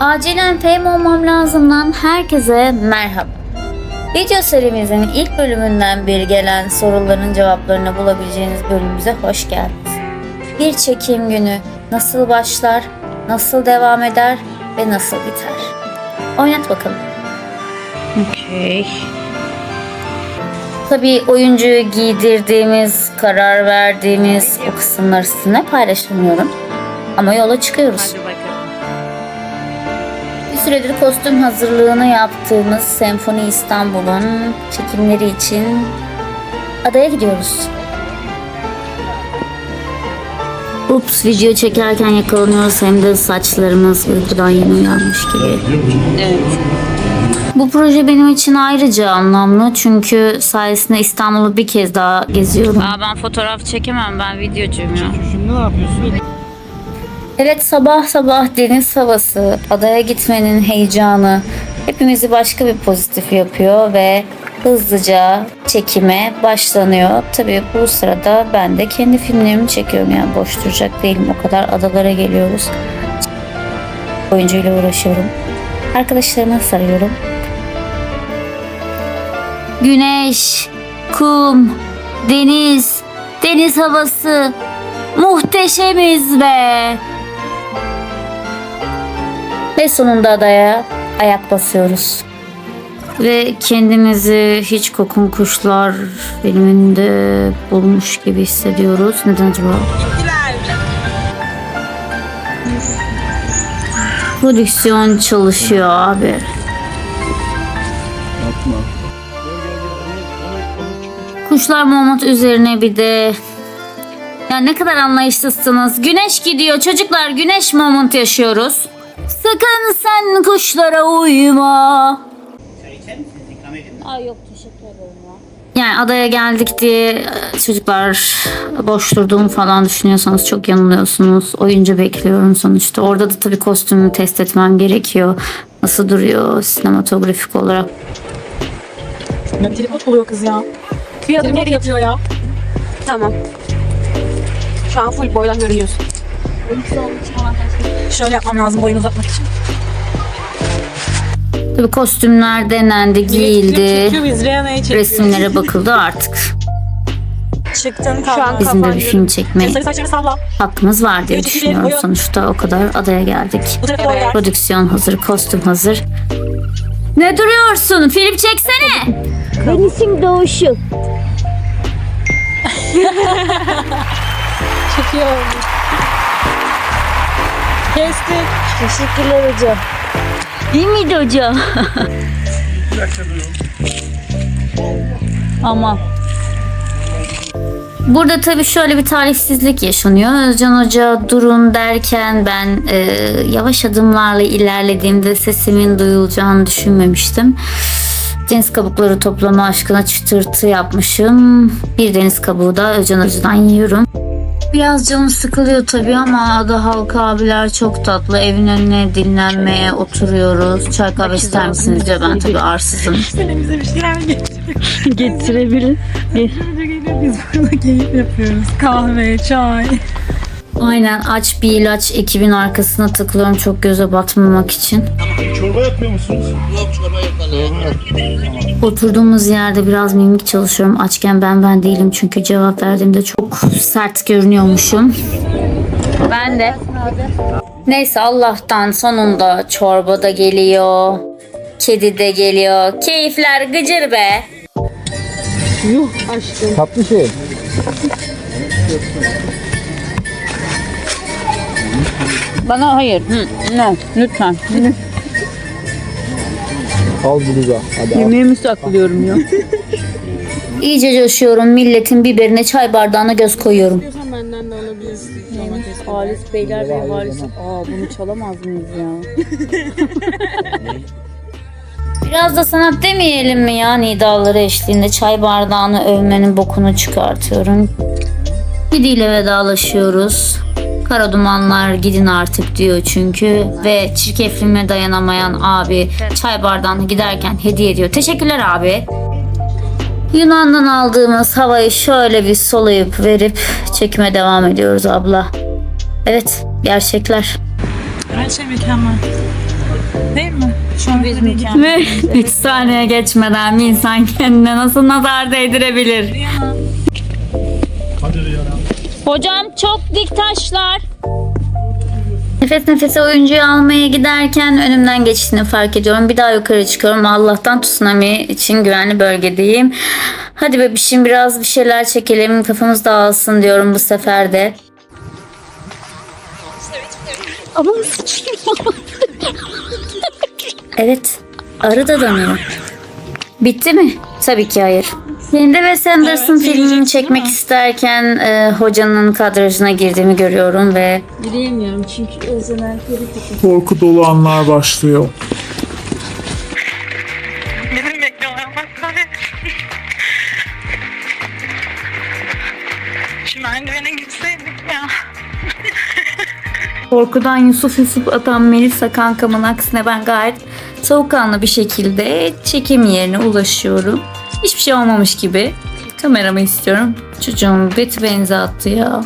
Acilen fame olmam lazımdan herkese merhaba. Video serimizin ilk bölümünden beri gelen soruların cevaplarını bulabileceğiniz bölümümüze hoş geldiniz. Bir çekim günü nasıl başlar, nasıl devam eder ve nasıl biter? Oynat bakalım. Okey. Tabii oyuncuyu giydirdiğimiz, karar verdiğimiz o kısımları sizinle paylaşamıyorum. Ama yola çıkıyoruz. Hadi. Bir süredir kostüm hazırlığını yaptığımız Senfoni İstanbul'un çekimleri için adaya gidiyoruz. Ups video çekerken yakalanıyoruz hem de saçlarımız uykudan yeni uyanmış gibi. Evet. Bu proje benim için ayrıca anlamlı çünkü sayesinde İstanbul'u bir kez daha geziyorum. Aa ben fotoğraf çekemem ben videocuyum ya. Şimdi ne yapıyorsun? Evet sabah sabah deniz havası, adaya gitmenin heyecanı hepimizi başka bir pozitif yapıyor ve hızlıca çekime başlanıyor. Tabii bu sırada ben de kendi filmlerimi çekiyorum yani boş duracak değilim. O kadar adalara geliyoruz. Oyuncuyla uğraşıyorum. Arkadaşlarıma sarıyorum. Güneş, kum, deniz, deniz havası muhteşemiz be. Ve sonunda adaya ayak basıyoruz. Ve kendimizi hiç kokun kuşlar filminde bulmuş gibi hissediyoruz. Neden acaba? Prodüksiyon çalışıyor abi. Kuşlar Mahmut üzerine bir de ya ne kadar anlayışsızsınız. Güneş gidiyor çocuklar güneş moment yaşıyoruz. Sakın sen kuşlara uyma. Ay yok teşekkür ederim ya. Yani adaya geldik diye e, çocuklar boş durduğumu falan düşünüyorsanız çok yanılıyorsunuz. Oyuncu bekliyorum sonuçta. Orada da tabii kostümü test etmem gerekiyor. Nasıl duruyor sinematografik olarak. Ya tripod buluyor kız ya. Bir adım geri yapıyor ya. Tamam. Şu an full boydan görünüyorsun. Şöyle yapmam lazım boyunu uzatmak için. Tabii kostümler denendi, giyildi. Resimlere bakıldı artık. Çıktın Şu an Bizim de bir film çekme hakkımız var diye düşünüyorum. Sonuçta o kadar adaya geldik. Prodüksiyon hazır, kostüm hazır. Ne duruyorsun? Film çeksene. Deniz'in doğuşu. Çekiyor. Kestik. Teşekkürler hocam. İyi miydi hocam? Ama Burada tabii şöyle bir talihsizlik yaşanıyor. Özcan Hoca durun derken ben e, yavaş adımlarla ilerlediğimde sesimin duyulacağını düşünmemiştim. Deniz kabukları toplama aşkına çıtırtı yapmışım. Bir deniz kabuğu da Özcan Hoca'dan yiyorum. Biraz canım sıkılıyor tabii ama ada halkı abiler çok tatlı. Evin önüne dinlenmeye oturuyoruz. Çay kahve ister misiniz diyor. Ben tabii arsızım. Senin bize bir şeyler getiriyor. Getirebilir. Biz burada keyif yapıyoruz. Kahve, çay. Aynen aç bir ilaç ekibin arkasına takılıyorum çok göze batmamak için. Çorba yapmıyor musunuz? Oturduğumuz yerde biraz mimik çalışıyorum. Açken ben ben değilim çünkü cevap verdiğimde çok sert görünüyormuşum. Ben de. Neyse Allah'tan sonunda çorba da geliyor. Kedi de geliyor. Keyifler gıcır be. Tatlı şey. Bana hayır. Hı, no, lütfen. Al buluza. Hadi al. Yemeğimi saklıyorum ya. İyice coşuyorum. Milletin biberine çay bardağına göz koyuyorum. Halis Beyler ve Halis. Aa bunu çalamaz mıyız ya? Biraz da sanat demeyelim mi ya nidaları eşliğinde çay bardağını övmenin bokunu çıkartıyorum. Gidiyle vedalaşıyoruz. Kara dumanlar gidin artık diyor çünkü ve çirkefliğime dayanamayan abi çay bardağını giderken hediye ediyor. Teşekkürler abi. Yunan'dan aldığımız havayı şöyle bir soluyup verip çekime devam ediyoruz abla. Evet gerçekler. Her şey mükemmel. Değil mi? Şu an biz mükemmel. Ve 3 saniye geçmeden bir insan kendine nasıl nazar değdirebilir? Rüya. Hocam çok dik taşlar. Nefes nefese oyuncuyu almaya giderken önümden geçtiğini fark ediyorum. Bir daha yukarı çıkıyorum. Allah'tan tsunami için güvenli bölgedeyim. Hadi bebişim biraz bir şeyler çekelim. Kafamız dağılsın diyorum bu sefer de. Ama Evet. Arı da danıyor. Bitti mi? Tabii ki hayır. Şimdi Wes Anderson filmini çekmek isterken e, hocanın kadrajına girdiğimi görüyorum ve Yürüyemiyorum çünkü özenen Korku dolu anlar başlıyor. Benim bekliyorum. Allah kahretsin. Şu merdivene gitseydik ya. Korkudan Yusuf Yusuf atan Melisa kankamın aksine ben gayet soğukkanlı bir şekilde çekim yerine ulaşıyorum. Hiçbir şey olmamış gibi. Kameramı istiyorum. Çocuğum beti benze attı ya.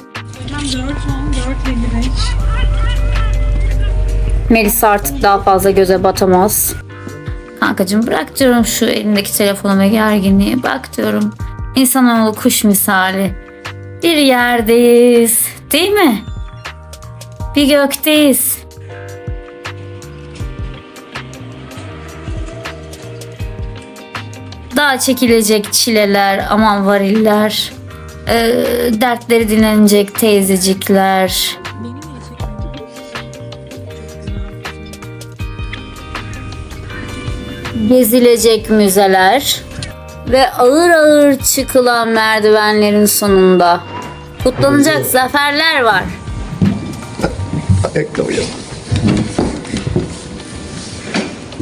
Melisa artık daha fazla göze batamaz. Kankacığım bırak diyorum şu elindeki telefonu ve gerginliği. Bak diyorum insanoğlu kuş misali. Bir yerdeyiz değil mi? Bir gökteyiz. Daha çekilecek çileler, aman variller. Ee, dertleri dinlenecek teyzecikler. Gezilecek müzeler. Ve ağır ağır çıkılan merdivenlerin sonunda kutlanacak zaferler var. Ayakkabı yok.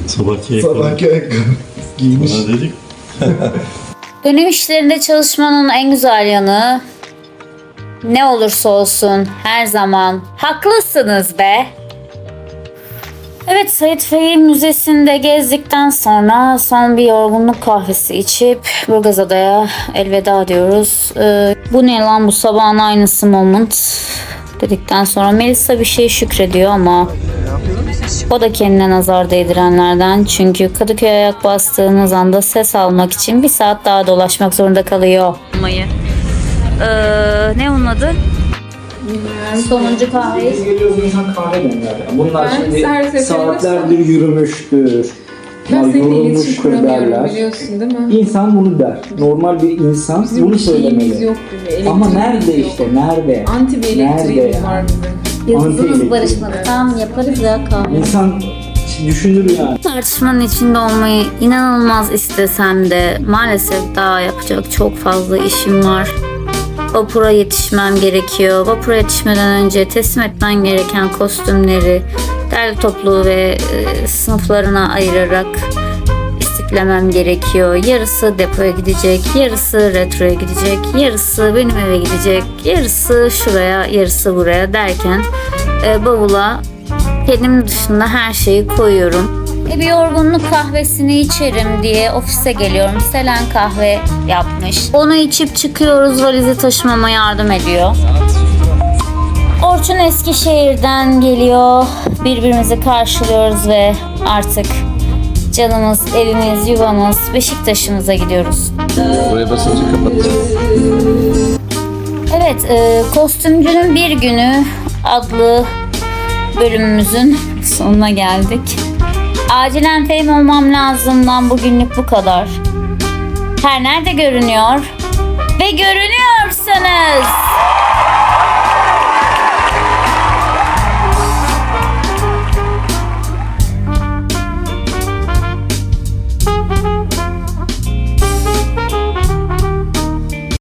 Sabahki ayakkabı. Sabahki ayakkabı. Giymiş. Bana dedik. Dönüm işlerinde çalışmanın en güzel yanı ne olursa olsun her zaman haklısınız be. Evet Sait Faik Müzesi'nde gezdikten sonra son bir yorgunluk kahvesi içip Burgazada'ya elveda diyoruz. Ee, bu ne lan bu sabahın aynısı moment dedikten sonra Melisa bir şey şükrediyor ama o da kendine nazar değdirenlerden. Çünkü Kadıköy'e ayak bastığımız anda ses almak için bir saat daha dolaşmak zorunda kalıyor. Ee, ne onun adı? Sonuncu kahve. Biz geliyoruz insan kahve gönderdi. Bunlar şimdi saatlerdir yürümüştür. Ben Bunlar seninle yorulmuştur kuramıyorum derler. biliyorsun değil mi? İnsan bunu der. Normal bir insan Bizim bunu bir şeyimiz söylemeli. yok gibi. Ama elektriğimiz nerede yok. işte nerede? Anti bir Nerede elektriğimiz ya? var bizim. Yıldızımız barışmadı. Tamam yaparız ya kahve. İnsan düşünür yani. Tartışmanın içinde olmayı inanılmaz istesem de maalesef daha yapacak çok fazla işim var. Vapura yetişmem gerekiyor. Vapura yetişmeden önce teslim etmen gereken kostümleri derli toplu ve e, sınıflarına ayırarak istiflemem gerekiyor. Yarısı depoya gidecek, yarısı retroya gidecek, yarısı benim eve gidecek, yarısı şuraya, yarısı buraya derken e, bavula kendim dışında her şeyi koyuyorum. E bir yorgunluk kahvesini içerim diye ofise geliyorum. Selen kahve yapmış. Onu içip çıkıyoruz. Valizi taşımama yardım ediyor. Orçun Eskişehir'den geliyor. Birbirimizi karşılıyoruz ve artık canımız, evimiz, yuvamız, Beşiktaş'ımıza gidiyoruz. Buraya basınca kapat. Evet, e, Kostümcünün Bir Günü adlı bölümümüzün sonuna geldik. Acilen fame olmam lazımdan bugünlük bu kadar. Her nerede görünüyor ve görünüyorsanız